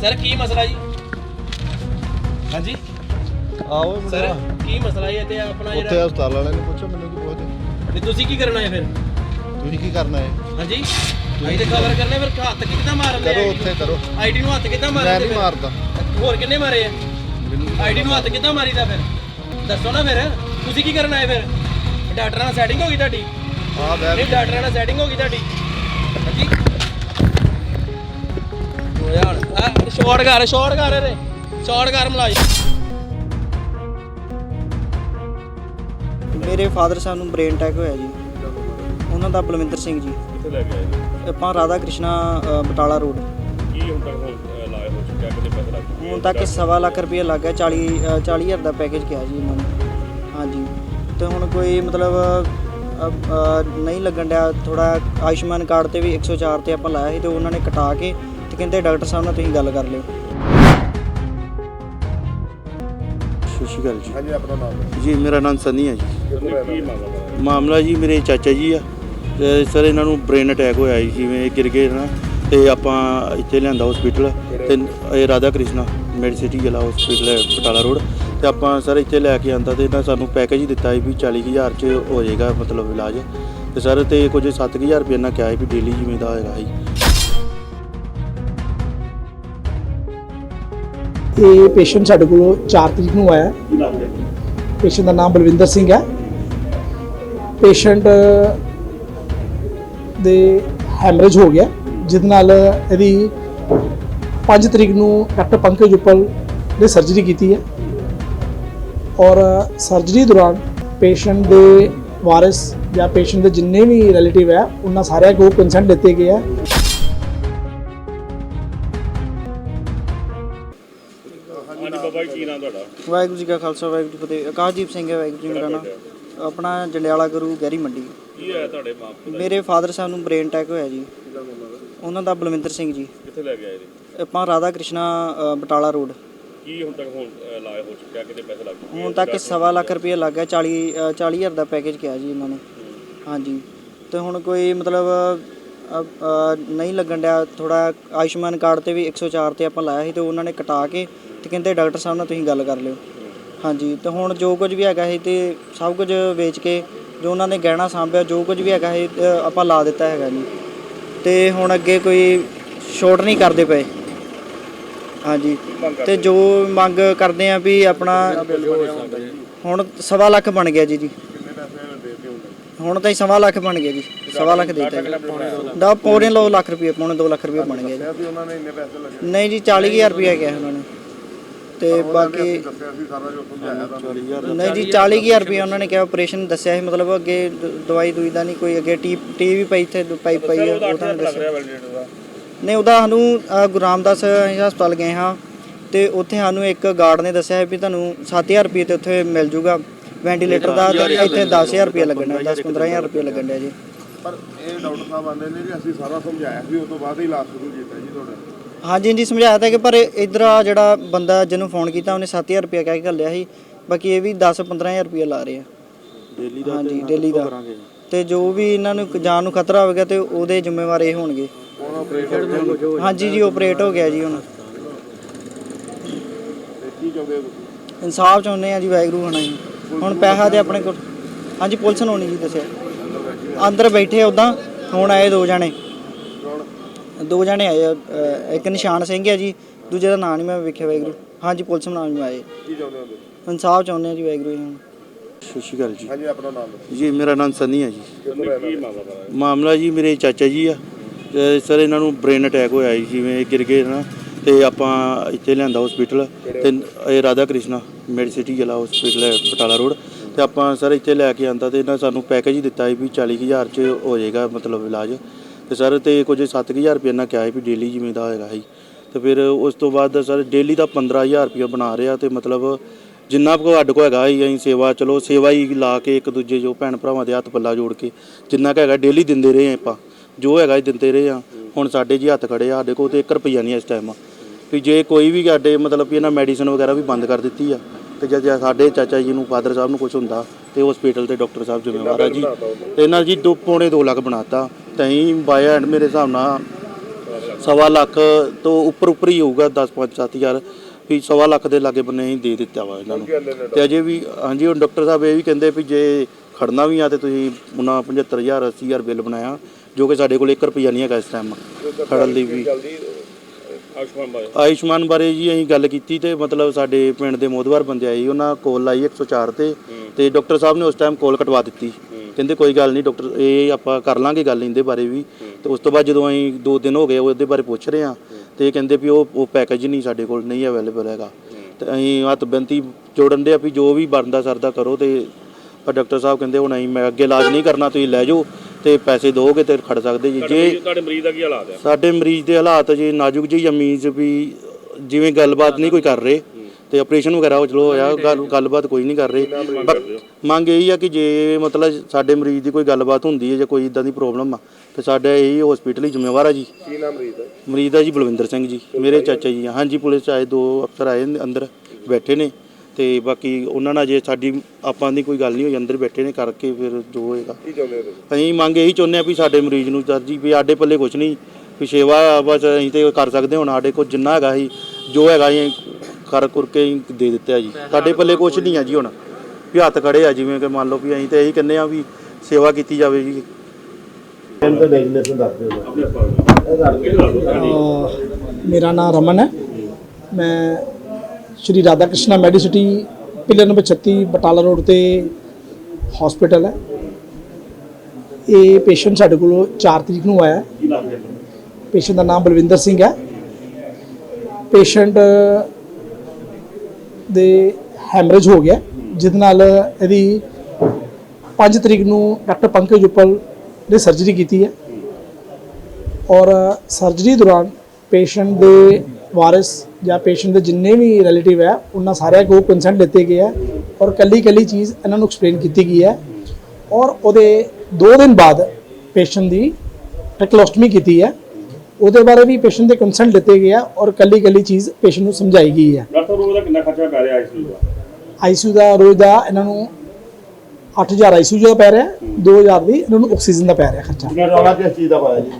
Sir ਕੀ ਮਸਲਾ ਜੀ? ਹਾਂਜੀ? ਆਓ ਸਰ ਕੀ ਮਸਲਾ ਹੈ ਤੇ ਆਪਣਾ ਉੱਥੇ ਜਿਹੜਾ ਹਸਪਤਾਲ ਵਾਲਿਆਂ ਨੂੰ ਪੁੱਛੋ ਮੈਨੂੰ ਕੀ ਪੁੱਛਦੇ ਤੇ ਤੁਸੀਂ ਕੀ ਕਰਨਾ ਹੈ ਫਿਰ? ਤੁਸੀਂ ਕੀ ਕਰਨਾ ਹੈ? ਹਾਂਜੀ? ਅਸੀਂ ਤੇ ਕਵਰ ਕਰਨੇ? ਫਿਰ ਹੱਥ ਕਿੱਦਾਂ ਮਾਰਦੇ ਕਰੋ ਉੱਥੇ ਕਰੋ। ਆਈਡੀ ਨੂੰ ਹੱਥ ਕਿੱਦਾਂ ਮੈਂ ਮਾਰਦੇ ਨਹੀਂ? ਮਾਰਦਾ। ਹੋਰ ਕਿੰਨੇ ਮਾਰੇ ਆ? ਆਈਡੀ ਨੂੰ ਹੱਥ ਕਿੱਦਾਂ ਮਾਰੀਦਾ ਫਿਰ? ਦੱਸੋ ਨਾ ਫਿਰ। ਤੁਸੀਂ ਕੀ ਕਰਨਾ ਹੈ ਫਿਰ? ਡਾਕਟਰਾਂ ਨਾਲ ਸੈਟਿੰਗ ਹੋ ਗਈ ਤੁਹਾਡੀ? ਆ ਬੈ ਨਹੀਂ ਡਾਕਟਰਾਂ ਨਾਲ ਸੈਟਿੰਗ ਹੋ ਗਈ ਤੁਹਾਡੀ? ਹਾਂਜੀ? ਹੋਇਆ ਹੁਣ ਆ ਸ਼ਾਰਟ ਕਰ ਸ਼ਾਰਟ ਕਰ ਰੇ ਸ਼ਾਰਟ ਕਰ ਮਲਾਈ ਮੇਰੇ ਫਾਦਰ ਸਾਹਿਬ ਨੂੰ ਬ੍ਰੇਨ ਅਟੈਕ ਹੋਇਆ ਜੀ। ਉਹਨਾਂ ਦਾ ਬਲਵਿੰਦਰ ਸਿੰਘ ਜੀ। ਕਿੱਥੇ ਲੈ ਕੇ ਆਏ ਜੀ? ਆਪਾਂ ਰਾਧਾ ਕ੍ਰਿਸ਼ਨਾ ਬਟਾਲਾ ਰੋਡ ਕੀ ਹੁਣ ਤੱਕ ਲਾਇਆ ਹੋ ਚੁੱਕਿਆ ਕਿੰਨੇ ਪੈਸੇ ਲੱਗ ਹੁਣ ਤੱਕ ਸਵਾ ਲੱਖ ਰੁਪਏ ਲੱਗ ਗਿਆ 40 ਅ, 40000 ਦਾ ਪੈਕੇਜ ਕਿਹਾ ਜੀ ਉਹਨਾਂ ਨੇ। ਹਾਂਜੀ। ਤੇ ਹੁਣ ਕੋਈ ਮਤਲਬ ਨਹੀਂ ਲੱਗਣ ਡਿਆ ਥੋੜਾ ਆਯੁਸ਼ਮਾਨ ਕਾਰਡ ਤੇ ਵੀ 104 ਤੇ ਆਪਾਂ ਲਾਇਆ ਸੀ ਤੇ ਉਹਨਾਂ ਨੇ ਕਟਾ ਕੇ ਕਹਿੰਦੇ ਡਾਕਟਰ ਸਾਹਿਬ ਨਾਲ ਤੁਸੀਂ ਗੱਲ ਕਰ ਲਿਓ। ਸਤਿ ਸ਼੍ਰੀ ਅਕਾਲ ਜੀ। ਹਾਂਜੀ ਆਪਣਾ ਨਾਮ। ਜੀ ਮੇਰਾ ਨਾਮ ਸਨੀ ਹੈ ਜੀ। ਕੀ ਮਾਮਲਾ ਜੀ ਮੇਰੇ ਚਾਚਾ ਜੀ ਆ। ਤੇ ਸਰ ਇਹਨਾਂ ਨੂੰ ਬ੍ਰੇਨ ਅਟੈਕ ਹੋਇਆ ਜੀ ਜਿਵੇਂ ਇਹ ਗਿਰ ਗਏ ਨਾ ਤੇ ਆਪਾਂ ਇੱਥੇ ਲਿਆਂਦਾ ਹਸਪੀਟਲ ਤੇ ਇਹ ਰਾਧਾ ਕ੍ਰਿਸ਼ਨਾ ਮੈਡ ਸਿਟੀ ਵਾਲਾ ਹਸਪੀਟਲ ਹੈ ਬਟਾਲਾ ਰੋਡ। ਤੇ ਆਪਾਂ ਸਰ ਇੱਥੇ ਲੈ ਕੇ ਆਂਦਾ ਤੇ ਇਹਨਾਂ ਸਾਨੂੰ ਪੈਕੇਜ ਦਿੱਤਾ ਸੀ ਵੀ 40000 ਚ ਹੋ ਜਾਏਗਾ ਮਤਲਬ ਇਲਾਜ। ਤੇ ਸਰ ਤੇ ਕੁਝ 7000 ਰੁਪਏ ਨਾਲ ਕਿਹਾ ਸੀ ਵੀ ਡੇਲੀ ਜਿਵੇਂ ਦਾ ਹੋਏਗਾ ਜੀ ਇਹ ਪੇਸ਼ੈਂਟ ਸਾਡੇ ਕੋਲ 4 ਤਰੀਕ ਨੂੰ ਆਇਆ। ਪੇਸ਼ੈਂਟ ਦਾ ਨਾਮ ਬਲਵਿੰਦਰ ਸਿੰਘ ਹੈ। ਪੇਸ਼ੈਂਟ ਦੇ ਹੈਮਰੇਜ ਹੋ ਗਿਆ, ਜਿਹਦੇ ਨਾਲ ਇਹਦੀ 5 ਤਰੀਕ ਨੂੰ ਡਾਕਟਰ ਪੰਕਜ ਉੱਪਲ ਨੇ ਸਰਜਰੀ ਕੀਤੀ ਹੈ। ਔਰ ਸਰਜਰੀ ਦੌਰਾਨ ਪੇਸ਼ੈਂਟ ਦੇ ਵਾਰਿਸ ਜਾਂ ਪੇਸ਼ੈਂਟ ਦੇ ਜਿੰਨੇ ਵੀ ਰਿਲੇਟਿਵ ਹੈ, ਉਹਨਾਂ ਸਾਰਿਆਂ ਕੋਲ ਕੰਸੈਂਟ ਦਿੱਤੇ ਗਏ ਹੈ। ਵਾਹਿਗੁਰੂ ਜੀ ਕਾ ਖਾਲਸਾ ਵਾਹਿਗੁਰੂ ਜੀ ਕੀ ਫਤਿਹ। ਆਕਾਸ਼ਦੀਪ ਸਿੰਘ ਹੈ ਵਾਹਿਗੁਰੂ ਜੀ ਮੇਰਾ ਨਾਮ। ਆਪਣਾ ਜੰਡਿਆਲਾ ਗੁਰੂ ਗਹਿਰੀ ਮੰਡੀ। ਕੀ ਹੋਇਆ ਤੁਹਾਡੇ ਮਾਪੇ ਦਾ? ਮੇਰੇ ਫਾਦਰ ਸਾਹਿਬ ਨੂੰ ਬ੍ਰੇਨ ਅਟੈਕ ਹੋਇਆ ਜੀ। ਉਹਨਾਂ ਦਾ ਬਲਵਿੰਦਰ ਸਿੰਘ ਜੀ। ਕਿੱਥੇ ਲੈ ਆਏ ਜੀ? ਆਪਾਂ ਰਾਧਾ ਕ੍ਰਿਸ਼ਨਾ ਅ, ਬਟਾਲਾ ਰੋਡ। ਕੀ ਹੁਣ ਤੱਕ ਹੁਣ ਲਾਇਆ ਹੋ ਚੁੱਕਿਆ? ਕਿੰਨੇ ਪੈਸੇ ਲੱਗ ਚੁੱਕੇ ਹੁਣ ਤੱਕ ਸਵਾ ਲੱਖ ਰੁਪਏ ਲੱਗ ਗਿਆ 40 ਅ, 40000 ਦਾ ਪੈਕੇਜ ਕਿਹਾ ਜੀ ਇਹਨਾਂ ਨੇ। ਹਾਂਜੀ। ਤੇ ਹੁਣ ਕੋਈ ਮਤਲਬ ਅ, ਅ, ਨਹੀਂ ਲੱਗਣ ਡਿਆ। ਥੋੜਾ ਆਯੁਸ਼ਮਾਨ ਕਾਰਡ ਤੇ ਵੀ 104 ਤੇ ਆਪਾਂ ਲਾਇਆ ਸੀ ਤੇ ਉਹਨਾਂ ਨੇ ਕਟਾ ਕੇ ਤੇ ਕਹਿੰਦੇ ਡਾਕਟਰ ਸਾਹਿਬ ਨਾਲ ਤੁਸੀਂ ਗੱਲ ਕਰ ਲਿਓ। ਹਾਂਜੀ ਤੇ ਹੁਣ ਜੋ ਕੁਝ ਵੀ ਹੈਗਾ ਸੀ ਤੇ ਸਭ ਕੁਝ ਵੇਚ ਕੇ ਜੋ ਉਹਨਾਂ ਨੇ ਗਹਿਣਾ ਸਾਂਭਿਆ ਜੋ ਕੁਝ ਵੀ ਹੈਗਾ ਸੀ ਆਪਾਂ ਲਾ ਦਿੱਤਾ ਹੈਗਾ ਜੀ। ਤੇ ਹੁਣ ਅੱਗੇ ਕੋਈ ਸ਼ੋਰਟ ਨਹੀਂ ਕਰਦੇ ਪਏ। ਹਾਂਜੀ ਤੇ ਜੋ ਮੰਗ ਕਰਦੇ ਆ ਵੀ ਆਪਣਾ ਹੁਣ ਸਵਾ ਲੱਖ ਬਣ ਗਿਆ ਜੀ ਜੀ। ਹੁਣ ਤਾਂ ਹੀ ਸਵਾ ਲੱਖ ਬਣ ਗਿਆ ਜੀ ਸਵਾ ਲੱਖ ਦੇ ਦਿੱਤਾ ਦਾ ਪੌਣੇ ਲੋ ਲੱਖ ਰੁਪਏ ਪੌਣੇ 2 ਲੱਖ ਰੁਪਏ ਬਣ ਗਿਆ ਜੀ। ਉਹਨਾਂ ਨੇ ਇੰਨੇ ਪੈਸੇ ਲੱਗੇ। ਨਹੀਂ ਜੀ 40000 ਰੁਪਏ ਗਿਆ ਉਹਨਾਂ ਨੇ। ਤੇ ਬਾਕੀ ਦੱਸਿਆ ਸੀ ਸਾਰਾ ਜੋ ਸਮਝਾਇਆ ਤੁਹਾਨੂੰ। ਨਹੀਂ ਜੀ 40000 ਰੁਪਏ ਉਹਨਾਂ ਨੇ ਕਿਹਾ ਆਪਰੇਸ਼ਨ ਦੱਸਿਆ ਸੀ ਮਤਲਬ ਅੱਗੇ ਦ- ਦਵਾਈ ਦੂਈ ਦਾ ਨਹੀਂ ਕੋਈ ਅੱਗੇ ਟੀ ਟੀ ਵੀ ਪਈ ਇੱਥੇ ਪਾਈ ਪਈ ਹੈ ਉਹ ਤਾਂ ਦੱਸਿਆ। ਨਹੀਂ ਉਹਦਾ ਸਾਨੂੰ ਅ, ਗੁਰੂ ਰਾਮਦਾਸ ਅਸੀਂ ਹਸਪਤਾਲ ਗਏ ਹਾਂ ਤੇ ਉੱਥੇ ਸਾਨੂੰ ਇੱਕ ਗਾਰਡ ਨੇ ਦੱਸਿਆ ਵੀ ਤੁਹਾਨੂੰ 7000 ਰੁਪਏ ਤੇ ਉੱਥੇ ਮਿਲ ਜੂਗਾ। ਵੈਂਟੀਲੇਟਰ ਦਾ ਤੇ ਇੱਥੇ 10000 ਰੁਪਏ ਲੱਗਣਾ 10 15000 ਰੁਪਏ ਲੱਗਣਾ ਜੀ। ਪਰ ਇਹ ਡਾਕਟਰ ਸਾਹਿਬ ਆਂਦੇ ਨੇ ਜੀ ਅਸੀਂ ਸਾਰਾ ਸਮਝਾਇਆ ਸੀ ਉਸ ਤੋਂ ਬਾਅਦ ਹੀ ਇਲਾਜ ਸ਼ੁਰੂ ਕੀਤਾ ਜੀ ਤੁਹਾਡਾ। ਹਾਂਜੀ ਜੀ ਸਮਝਾਇਆ ਤਾਂ ਕਿ ਪਰ ਇਧਰ ਆ ਜਿਹੜਾ ਬੰਦਾ ਜਿਹਨੂੰ ਫੋਨ ਕੀਤਾ ਉਹਨੇ 7000 ਰੁਪਏ ਕਹਿ ਕੇ ਘੱਲਿਆ ਸੀ। ਬਾਕੀ ਇਹ ਵੀ 10 15000 ਰੁਪਏ ਲਾ ਰਹੇ ਆ। ਡੇਲੀ ਦਾ ਹਾਂਜੀ ਡੇਲੀ ਦਾ। ਕਰਾਂਗੇ। ਤੇ ਜੋ ਵੀ ਇਹਨਾਂ ਨੂੰ ਜਾਨ ਨੂੰ ਖਤਰਾ ਹੋਵੇਗਾ ਤੇ ਉਹਦੇ ਜ਼ਿੰਮੇਵਾਰ ਇਹ ਹੋਣਗੇ। ਹਾਂਜੀ ਜੀ ਆਪਰੇਟ ਹੋ ਗਿਆ ਜੀ ਹੁਣ। ਇਨਸਾਫ ਚਾਹੁੰਦੇ ਆ ਜੀ ਵਾਹਿਗੁਰੂ ਹੋਣਾ ਜੀ। ਹੁਣ ਪੈਸਾ ਤੇ ਆਪਣੇ ਕੋਲ ਹਾਂਜੀ ਪੁਲਿਸ ਨੂੰ ਨਹੀਂ ਜੀ ਦੱਸਿਆ। ਅੰਦਰ ਬੈਠੇ ਉਦਾਂ ਹੁਣ ਆਏ ਦੋ ਜਣੇ। ਦੋ ਜਣੇ ਆਏ ਆ, ਅ, ਇੱਕ ਨਿਸ਼ਾਨ ਸਿੰਘ ਹੈ ਜੀ ਦੂਜੇ ਦਾ ਨਾਂ ਨਹੀਂ ਮੈਂ ਵੇਖਿਆ ਵਾਹਿਗੁਰੂ। ਹਾਂਜੀ ਪੁਲਿਸ ਮੁਲਾਜ਼ਮ ਆਏ। ਕੀ ਚਾਹੁੰਦੇ ਹੋ ਤੁਸੀਂ? ਇਨਸਾਫ ਚਾਹੁੰਦੇ ਆ ਜੀ ਵਾਹਿਗੁਰੂ ਜੀ ਸਤਿ ਸ਼੍ਰੀ ਅਕਾਲ ਜੀ। ਹਾਂਜੀ ਆਪਣਾ ਨਾਮ ਦੱਸੋ। ਜੀ ਮੇਰਾ ਨਾਮ ਸਨੀ ਹੈ ਜੀ। ਕੀ ਮਾਮਲਾ ਜੀ ਮੇਰੇ ਚਾਚਾ ਜੀ ਆ। ਤੇ ਸਰ ਇਹਨਾਂ ਨੂੰ ਬ੍ਰੇਨ ਅਟੈਕ ਹੋਇਆ ਜੀ ਜਿਵੇਂ ਗਿਰ ਗਏ ਨਾ ਤੇ ਆਪਾਂ ਇੱਥੇ ਲਿਆਂਦਾ ਹਸਪੀਟਲ ਤੇ ਇਹ ਰਾਧਾ ਕ੍ਰਿਸ਼ਨਾ ਮੈਡ ਸਿਟੀ ਵਾਲਾ ਹਸਪੀਟਲ ਹੈ ਬਟਾਲਾ ਰੋਡ ਤੇ ਆਪਾਂ ਸਰ ਇੱਥੇ ਲੈ ਕੇ ਆਂਦਾ ਤੇ ਇਹਨਾਂ ਸਾਨੂੰ ਪੈਕੇਜ ਦਿੱਤਾ ਸੀ ਵੀ 40000 ਚ ਹੋ ਜਾਏਗਾ ਮਤਲਬ ਇਲਾਜ। ਤੇ ਸਰ ਤੇ ਕੁਝ 7000 ਰੁਪਏ ਨਾਲ ਕਿਹਾ ਸੀ ਵੀ ਡੇਲੀ ਜਿਵੇਂ ਦਾ ਹੈਗਾ ਜੀ ਤੇ ਫਿਰ ਉਸ ਤੋਂ ਬਾਅਦ ਸਰ ਡੇਲੀ ਦਾ 15000 ਰੁਪਏ ਬਣਾ ਰਿਹਾ ਤੇ ਮਤਲਬ ਜਿੰਨਾ ਕੁ ਸਾਡੇ ਕੋਲ ਹੈਗਾ ਹੀ ਅਸੀਂ ਸੇਵਾ, ਚਲੋ ਸੇਵਾ ਹੀ ਲਾ ਕੇ ਇੱਕ ਦੂਜੇ ਜੋ ਭੈਣ ਭਰਾਵਾਂ ਦੇ ਹੱਥ ਪੱਲਾ ਜੋੜ ਕੇ ਜਿੰਨਾ ਕੁ ਹੈਗਾ ਡੇਲੀ ਦਿੰਦੇ ਰਹੇ ਹਾਂ ਆਪਾਂ। ਜੋ ਹੈਗਾ ਹੀ ਦਿੰਦੇ ਰਹੇ ਆ ਹੁਣ ਸਾਡੇ ਜੀ ਹੱਥ ਖੜੇ ਆ, ਸਾਡੇ ਕੋਲ ਤੇ 1 ਰੁਪਈਆ ਨਹੀਂ ਇਸ ਟਾਈਮ ਵੀ ਜੇ ਕੋਈ ਵੀ ਸਾਡੇ ਮਤਲਬ ਵੀ ਇਹਨਾਂ ਮੈਡੀਸਨ ਵਗੈਰਾ ਵੀ ਬੰਦ ਕਰ ਦਿੱਤੀ ਆ, ਤੇ ਜਦ ਜੇ ਸਾਡੇ ਚਾਚਾ ਜੀ ਨੂੰ ਫਾਦਰ ਸਾਹਿਬ ਨੂੰ ਕੁਝ ਹੁੰਦਾ ਤੇ ਹਸਪੀਟਲ ਤੇ ਡਾਕਟਰ ਸਾਹਿਬ ਜ਼ਿੰਮੇਵਾਰ ਆ ਜੀ। ਤੇ ਇਹਨਾਂ ਜੀ ਦੋ ਪੌਣੇ 2 ਲੱਖ ਬਣਾਤਾ। ਤੈਂ ਬਾਇਆ ਐਂਡ ਮੇਰੇ ਹਿਸਾਬ ਨਾਲ ਸਵਾ ਲੱਖ ਤੋਂ ਉੱਪਰ ਉੱਪਰ ਹੀ ਹੋਊਗਾ 10 5 7000 ਵੀ ਸਵਾ ਲੱਖ ਦੇ ਲਾਗੇ ਬੰਨੇ ਹੀ ਦੇ ਦਿੱਤਾ ਵਾ ਇਹਨਾਂ ਨੂੰ। ਤੇ ਅਜੇ ਵੀ ਹਾਂਜੀ ਹੁਣ ਡਾਕਟਰ ਸਾਹਿਬ ਇਹ ਵੀ ਕਹਿੰਦੇ ਵੀ ਜੇ ਖੜਨਾ ਵੀ ਆ ਤੇ ਤੁਸੀਂ ਉਹਨਾਂ 75000 80000 ਬਿੱਲ ਬਣਾਇਆ ਜੋ ਕਿ ਸਾਡੇ ਕੋਲ 1 ਰੁਪਿਆ ਨਹੀਂ ਹੈਗਾ ਇਸ ਟਾਈਮ ਖੜਨ ਲਈ ਵੀ। ਆਯੁਸ਼ਮਾਨ ਬਾਰੇ। ਆਯੁਸ਼ਮਾਨ ਬਾਰੇ ਜੀ ਅਸੀਂ ਗੱਲ ਕੀਤੀ ਤੇ ਮਤਲਬ ਸਾਡੇ ਪਿੰਡ ਦੇ ਮੋਦਵਾਰ ਬੰਦੇ ਆਏ ਉਹਨਾਂ ਕੋਲ ਲਾਈ 104 ਤੇ। ਤੇ ਡਾਕਟਰ ਸਾਹਿਬ ਨੇ ਉਸ ਟਾਈਮ ਕੋਲ ਕਟਵਾ ਦਿੱਤੀ। ਕਹਿੰਦੇ ਕੋਈ ਗੱਲ ਨਹੀਂ ਡਾਕਟਰ ਇਹ ਆਪਾਂ ਕਰ ਲਾਂਗੇ ਗੱਲ ਇਹਦੇ ਬਾਰੇ ਵੀ। ਤੇ ਉਸ ਤੋਂ ਬਾਅਦ ਜਦੋਂ ਅਸੀਂ ਦੋ ਦਿਨ ਹੋ ਗਏ ਉਹਦੇ ਬਾਰੇ ਪੁੱਛ ਰਹੇ ਆ ਤੇ ਕਹਿੰਦੇ ਵੀ ਉਹ ਉਹ ਪੈਕੇਜ ਨਹੀਂ ਸਾਡੇ ਕੋਲ ਨਹੀਂ ਅਵੇਲੇਬਲ ਹੈਗਾ। ਤੇ ਅਸੀਂ ਹੱਥ ਬੇਨਤੀ ਜੋੜਨ ਦੇ ਆ ਵੀ ਜੋ ਵੀ ਬਣਦਾ ਸਰਦਾ ਕਰੋ ਤੇ ਪਰ ਡਾਕਟਰ ਸਾਹਿਬ ਕਹਿੰਦੇ ਹੁਣ ਅਸੀਂ ਮੈਂ ਅੱਗੇ ਇਲਾਜ ਨਹੀਂ ਕਰਨਾ ਤੁਸੀਂ ਲੈ ਜਾਓ ਤੇ ਪੈਸੇ ਦੋਗੇ ਤੇ ਖੜ ਸਕਦੇ ਜੀ। ਜੇ ਤੁਹਾਡੇ ਮਰੀਜ਼ ਦਾ ਕੀ ਹਾਲਾਤ ਹੈ ਸਾਡੇ ਮਰੀਜ਼ ਦੇ ਹਾਲਾਤ ਜੀ ਨਾਜ਼ੁਕ ਜਿਹੀ ਅਮੀਜ਼ ਵੀ ਜਿਵੇਂ ਗੱਲਬਾਤ ਨਹੀਂ ਕੋਈ ਕਰ ਰਹੇ ਤੇ ਆਪਰੇਸ਼ਨ ਵਗੈਰਾ ਉਹ ਚਲੋ ਹੋਇਆ ਗੱਲ ਗੱਲਬਾਤ ਕੋਈ ਨਹੀਂ ਕਰ ਰਹੇ। ਮੰਗ ਇਹੀ ਆ ਕਿ ਜੇ ਮਤਲਬ ਸਾਡੇ ਮਰੀਜ਼ ਦੀ ਕੋਈ ਗੱਲਬਾਤ ਹੁੰਦੀ ਹੈ ਜਾਂ ਕੋਈ ਇਦਾਂ ਦੀ ਪ੍ਰੋਬਲਮ ਆ ਤੇ ਸਾਡਾ ਇਹੀ ਹਸਪੀਟਲ ਹੀ ਜ਼ਿੰਮੇਵਾਰ ਆ ਜੀ। ਕੀ ਨਾਮ ਮਰੀਜ਼ ਦਾ? ਮਰੀਜ਼ ਦਾ ਜੀ ਬਲਵਿੰਦਰ ਸਿੰਘ ਜੀ ਮੇਰੇ ਚਾਚਾ ਜੀ ਆ। ਹਾਂਜੀ ਪੁਲਿਸ 'ਚ ਆਏ ਦੋ ਅਫਸਰ ਆਏ ਨੇ ਅੰਦਰ ਬੈਠੇ ਨੇ। ਤੇ ਬਾਕੀ ਉਹਨਾਂ ਨਾਲ ਜੇ ਸਾਡੀ ਆਪਾਂ ਦੀ ਕੋਈ ਗੱਲ ਨਹੀਂ ਹੋਈ ਅੰਦਰ ਬੈਠੇ ਨੇ ਕਰਕੇ ਫਿਰ ਜੋ ਹੋਏਗਾ। ਕੀ ਚਾਹੁੰਦੇ ਹੋ ਤੁਸੀਂ? ਅਸੀਂ ਮੰਗ ਇਹੀ ਚਾਹੁੰਦੇ ਆ ਵੀ ਸਾਡੇ ਮਰੀਜ਼ ਨੂੰ ਸਰ ਜੀ ਵੀ ਸਾਡੇ ਪੱਲੇ ਕੁਝ ਨਹੀਂ ਵੀ ਸੇਵਾ ਬਸ ਅਸੀਂ ਤੇ ਕਰ ਸਕਦੇ ਹੁਣ ਸਾਡੇ ਕੋਲ ਜਿੰਨਾ ਹੈਗਾ ਸੀ ਜੋ ਹੈਗਾ ਅਸੀਂ ਕਰ ਕਰ ਕੇ ਹੀ ਦੇ ਦਿੱਤੇ ਆ ਜੀ। ਸਾਡੇ ਪੱਲੇ ਕੁਝ ਨਹੀਂ ਆ ਜੀ ਹੁਣ। ਵੀ ਹੱਥ ਖੜੇ ਆ ਜਿਵੇਂ ਕਿ ਮੰਨ ਲਓ ਵੀ ਅਸੀਂ ਤੇ ਇਹੀ ਕਹਿੰਦੇ ਆ ਵੀ ਸੇਵਾ ਕੀਤੀ ਜਾਵੇ ਜੀ। ਮੇਰਾ ਨਾਮ ਰਮਨ ਹੈ। ਮੈਂ Shri Radha Krishna Medicity pillar number 36 Batala road ਤੇ ਹਸਪੀਟਲ ਹੈ। ਇਹ ਪੇਸ਼ੈਂਟ ਸਾਡੇ ਕੋਲ 4 ਤਰੀਕ ਨੂੰ ਆਇਆ। ਪੇਸ਼ੈਂਟ ਦਾ ਨਾਮ ਬਲਵਿੰਦਰ ਸਿੰਘ ਹੈ। ਪੇਸ਼ੈਂਟ ਦੇ ਹੈਮਰੇਜ ਹੋ ਗਿਆ, ਜਿਹਦੇ ਨਾਲ ਇਹਦੀ 5 ਤਰੀਕ ਨੂੰ ਡਾਕਟਰ ਪੰਕਜ ਉੱਪਲ ਨੇ ਸਰਜਰੀ ਕੀਤੀ ਹੈ। ਔਰ ਸਰਜਰੀ ਦੌਰਾਨ ਪੇਸ਼ੈਂਟ ਦੇ ਵਾਰਿਸ ਜਾਂ ਪੇਸ਼ੈਂਟ ਦੇ ਜਿੰਨੇ ਵੀ ਰਿਲੇਟਿਵ ਹੈ, ਉਹਨਾਂ ਸਾਰਿਆਂ ਕੋਲ ਕੰਸੈਂਟ ਦਿੱਤੇ ਗਏ ਹੈ ਔਰ ਕੱਲੀ ਕੱਲੀ ਚੀਜ਼ ਇਹਨਾਂ ਨੂੰ ਐਕਸਪਲੇਨ ਕੀਤੀ ਗਈ ਹੈ। ਔਰ ਉਹਦੇ 2 ਦਿਨ ਬਾਅਦ ਪੇਸ਼ੈਂਟ ਦੀ ਟੈਕਲੋਸਟਮੀ ਕੀਤੀ ਹੈ। ਉਹਦੇ ਬਾਰੇ ਵੀ ਪੇਸ਼ੈਂਟ ਦੇ ਕੰਸੈਂਟ ਦਿੱਤੇ ਗਏ ਹੈ ਔਰ ਕੱਲੀ ਕੱਲੀ ਚੀਜ਼ ਪੇਸ਼ੈਂਟ ਨੂੰ ਸਮਝਾਈ ਗਈ ਹੈ ਡਾਕਟਰ ਸਾਹਿਬ ਉਹਦਾ ਕਿੰਨਾ ਖਰਚਾ ਪੈ ਰਿਹਾ ਆਈਸੀਯੂ ਦਾ? ਆਈਸੀਯੂ ਦਾ ਰੋਜ਼ ਦਾ ਇਹਨਾਂ ਨੂੰ 8000 ਆਈਸੀਯੂ ਦਾ ਪੈ ਰਿਹਾ 2000 ਦੀ ਇਹਨਾਂ ਨੂੰ ਆਕਸੀਜਨ ਦਾ ਪੈ ਰਿਹਾ ਖਰਚਾ। ਰੌਲਾ ਕਿਸ ਚੀਜ਼ ਦਾ ਪਾਇਆ ਜੀ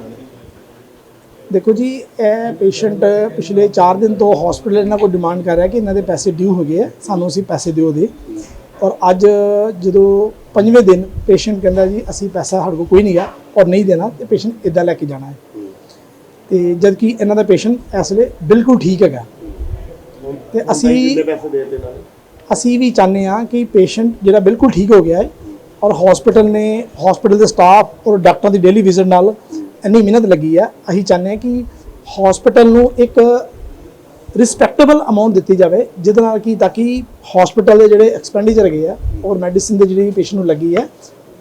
ਦੇਖੋ ਜੀ ਇਹ ਪੇਸ਼ੈਂਟ ਪਿਛਲੇ 4 ਦਿਨ ਤੋਂ ਹਸਪੀਟਲ ਇਹਨਾਂ ਕੋਲ ਡਿਮਾਂਡ ਕਰ ਰਿਹਾ ਕਿ ਇਹਨਾਂ ਦੇ ਪੈਸੇ ਡਿਊ ਹੋ ਗਏ ਆ ਸਾਨੂੰ ਅਸੀਂ ਪੈਸੇ ਦਿਓ ਦੇ। ਔਰ ਅੱਜ ਜਦੋਂ ਪੰਜਵੇਂ ਦਿਨ ਪੇਸ਼ੈਂਟ ਕਹਿੰਦਾ ਜੀ ਅਸੀਂ ਪੈਸਾ ਸਾਡੇ ਕੋਲ ਕੋਈ ਨਹੀਂ ਆ ਔਰ ਨਹੀਂ ਦੇਣਾ ਤੇ ਪੇਸ਼ੈਂਟ ਇਦਾਂ ਲੈ ਕੇ ਜਾਣਾ ਹੈ। ਤੇ ਜਦ ਕਿ ਇਹਨਾਂ ਦਾ ਪੇਸ਼ੈਂਟ ਇਸ ਵੇਲੇ ਬਿਲਕੁਲ ਠੀਕ ਹੈਗਾ। ਤੇ ਅਸੀਂ ਅਸੀਂ ਵੀ ਚਾਹੁੰਦੇ ਹਾਂ ਕਿ ਪੇਸ਼ੈਂਟ ਜਿਹੜਾ ਬਿਲਕੁਲ ਠੀਕ ਹੋ ਗਿਆ ਹੈ ਔਰ ਹਸਪੀਟਲ ਨੇ ਹਸਪੀਟਲ ਦੇ ਸਟਾਫ ਔਰ ਡਾਕਟਰਾਂ ਦੀ ਡੇਲੀ ਵਿਜ਼ਿਟ ਨਾਲ ਇੰਨੀ ਮਿਹਨਤ ਲੱਗੀ ਹੈ। ਅਸੀਂ ਚਾਹੁੰਦੇ ਹਾਂ ਕਿ ਹਸਪੀਟਲ ਨੂੰ ਇੱਕ ਰਿਸਪੈਕਟੇਬਲ ਅਮਾਉਂਟ ਦਿੱਤੀ ਜਾਵੇ ਜਿਹਦੇ ਨਾਲ ਕਿ ਤਾਂ ਕਿ ਹਸਪੀਟਲ ਦੇ ਜਿਹੜੇ ਐਕਸਪੈਂਡੀਚਰ ਹੈਗੇ ਆ ਔਰ ਮੈਡੀਸਿਨ ਦੇ ਜਿਹੜੀ ਪੇਸ਼ੈਂਟ ਨੂੰ ਲੱਗੀ ਹੈ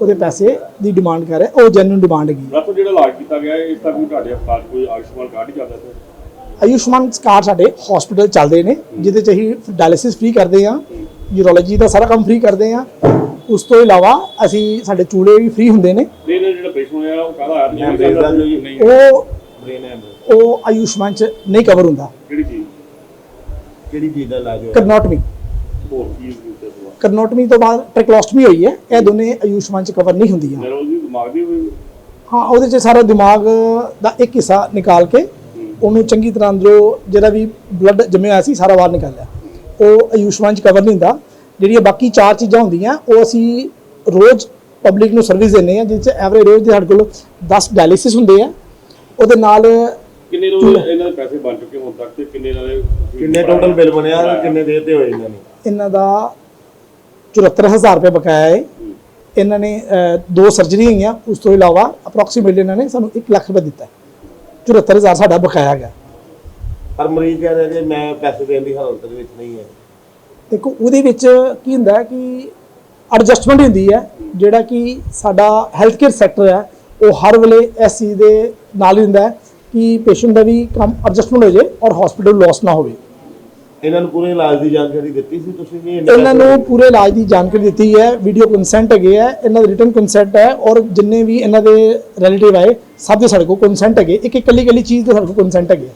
ਉਹਦੇ ਪੈਸੇ ਦੀ ਡਿਮਾਂਡ ਕਰ ਰਿਹਾ ਉਹ ਜੈਨੂਇਨ ਡਿਮਾਂਡ ਹੈਗੀ। ਹੈ ਡਾਕਟਰ ਜਿਹੜਾ ਇਲਾਜ ਕੀਤਾ ਗਿਆ ਹੈ, ਇਸ ਤੱਕ ਵੀ ਤੁਹਾਡੇ ਹਸਪਤਾਲ ਕੋਈ ਆਯੁਸ਼ਮਾਨ ਕਾਰਡ ਹੀ ਚੱਲਦਾ ਸਰ? ਆਯੁਸ਼ਮਾਨ ਕਾਰਡ ਸਾਡੇ ਹਸਪੀਟਲ ਚੱਲਦੇ ਨੇ ਜਿਹਦੇ ਚ ਅਸੀਂ ਡਾਇਲਿਸਿਸ ਫ੍ਰੀ ਕਰਦੇ ਹਾਂ ਯੂਰੋਲੋਜੀ ਦਾ ਸਾਰਾ ਕੰਮ ਫ੍ਰੀ ਕਰਦੇ ਹਾਂ। ਉਸ ਤੋਂ ਇਲਾਵਾ ਅਸੀਂ ਸਾਡੇ ਚੂੜੇ ਵੀ ਫ੍ਰੀ ਹੁੰਦੇ ਨੇ। ਜਿਹੜਾ ਪੇਸ਼ੈਂਟ ਹੋਇਆ ਉਹ ਕਾਹਦਾ ਆਇਆ? ਨਹੀਂ। ਨਹੀਂ। ਉਹ ਉਹ ਆਯੁਸ਼ਮਾਨ ਚ ਨਹੀਂ ਕਵਰ ਹੁੰਦਾ। ਕਿਹੜੀ ਚੀਜ਼? ਕਿਹੜੀ ਚੀਜ਼ ਦਾ ਇਲਾਜ ਕਰਨੋਟਮੀ ਹੋਰ ਕੀ ਕਰਨੋਟਮੀ ਤੋਂ ਬਾਅਦ ਟ੍ਰੈਕਲੋਸਟਮੀ ਹੋਈ ਹੈ। ਇਹ ਦੋਨੇ ਆਯੁਸ਼ਮਾਨ ਚ ਕਵਰ ਨਹੀਂ ਹੁੰਦੀਆਂ। ਮੇਰਾ ਉਹਦੀ ਦਿਮਾਗ ਦੀ ਵੀ ਹਾਂ ਉਹਦੇ ਚ ਸਾਰਾ ਦਿਮਾਗ ਦਾ ਇੱਕ ਹਿੱਸਾ ਨਿਕਾਲ ਕੇ ਉਹਨੂੰ ਚੰਗੀ ਤਰ੍ਹਾਂ ਅੰਦਰੋਂ ਜਿਹੜਾ ਵੀ ਬਲੱਡ ਜੰਮਿਆ ਹੋਇਆ ਸੀ ਸਾਰਾ ਬਾਹਰ ਨਿਕਾਲਿਆ ਉਹ ਆਯੁਸ਼ਮਾਨ ਚ ਕਵਰ ਨਹੀਂ ਹੁੰਦਾ। ਜਿਹੜੀਆਂ ਬਾਕੀ ਚਾਰ ਚੀਜ਼ਾਂ ਹੁੰਦੀਆਂ ਉਹ ਅਸੀਂ ਰੋਜ਼ ਪਬਲਿਕ ਨੂੰ ਸਰਵਿਸ ਦਿੰਦੇ ਆ ਜਿਸ ਚ ਐਵਰੇਜ ਰੋਜ਼ ਦੇ ਸਾਡੇ ਕੋਲ 10 ਡਾਇਲਿਸਿਸ ਹੁੰਦੇ ਆ। ਉਹਦੇ ਨਾਲ ਕਿੰਨੇ ਰੋਜ਼ ਇਹਨਾਂ ਦੇ ਪੈਸੇ ਬਣ ਚੁੱਕੇ ਹੁਣ ਤੱਕ ਤੇ ਕਿੰਨੇ ਇਹਨਾਂ ਦੇ ਕਿੰਨੇ ਟੋਟਲ ਬਿੱਲ ਬਣਿਆ ਤੇ ਕਿੰਨੇ ਦੇ ਤੇ ਹੋਏ ਇਹਨਾਂ ਨੇ? ਇਹਨਾਂ ਦਾ 74000 ਰੁਪਏ ਬਕਾਇਆ ਹੈ। ਇਹਨਾਂ ਨੇ ਦੋ ਸਰਜਰੀ ਹੋਈਆਂ ਉਸ ਤੋਂ ਇਲਾਵਾ ਅਪਰੋਕਸੀਮੇਟਲੀ ਇਹਨਾਂ ਨੇ ਸਾਨੂੰ 1 ਲੱਖ ਰੁਪਏ ਦਿੱਤਾ। ਹੈ। 74000 ਸਾਡਾ ਬਕਾਇਆ ਗਿਆ। ਪਰ ਮਰੀਜ਼ ਕਹਿ ਰਿਹਾ ਕਿ ਮੈਂ ਪੈਸੇ ਦੇਣ ਦੀ ਹਾਲਤ ਦੇ ਵਿੱਚ ਨਹੀਂ ਹੈ। ਦੇਖੋ ਉਹਦੇ ਵਿੱਚ ਕੀ ਹੁੰਦਾ ਹੈ ਕਿ ਐਡਜਸਟਮੈਂਟ ਹੁੰਦੀ ਹੈ ਜਿਹੜਾ ਕਿ ਸਾਡਾ ਹੈਲਥ ਕੇਅਰ ਸੈਕਟਰ ਹੈ ਉਹ ਹਰ ਵੇਲੇ ਇਸ ਚੀਜ਼ ਦੇ ਨਾਲ ਹੀ ਹੁੰਦਾ ਹੈ। ਕਿ ਪੇਸ਼ੈਂਟ ਦਾ ਵੀ ਕੰਮ ਐਡਜਸਟਮੈਂਟ ਹੋ ਜਾਏ ਔਰ ਹਸਪੀਟਲ ਲਾਸ ਨਾ ਹੋਵੇ। ਇਹਨਾਂ ਨੂੰ ਪੂਰੇ ਇਲਾਜ ਦੀ ਜਾਣਕਾਰੀ ਦਿੱਤੀ ਸੀ ਤੁਸੀਂ ਵੀ ਇਹਨਾਂ ਨੂੰ ਪੂਰੇ ਇਲਾਜ ਦੀ ਜਾਣਕਾਰੀ ਦਿੱਤੀ ਹੈ ਵੀਡੀਓ ਕੰਸੈਂਟ ਹੈਗੇ ਹੈ ਇਹਨਾਂ ਦਾ ਰਿਟਨ ਕੰਸੈਂਟ ਹੈ ਔਰ ਜਿੰਨੇ ਵੀ ਇਹਨਾਂ ਦੇ ਰਿਲੇਟਿਵ ਆਏ ਸਭ ਦੇ ਸਾਡੇ ਕੋਲ ਕੰਸੈਂਟ ਹੈਗੇ। ਇੱਕ ਇੱਕ ਕੱਲੀ ਕੱਲੀ ਚੀਜ਼ ਦੇ ਸਾਡੇ ਕੋਲ ਕੰਸੈਂਟ ਹੈਗੇ।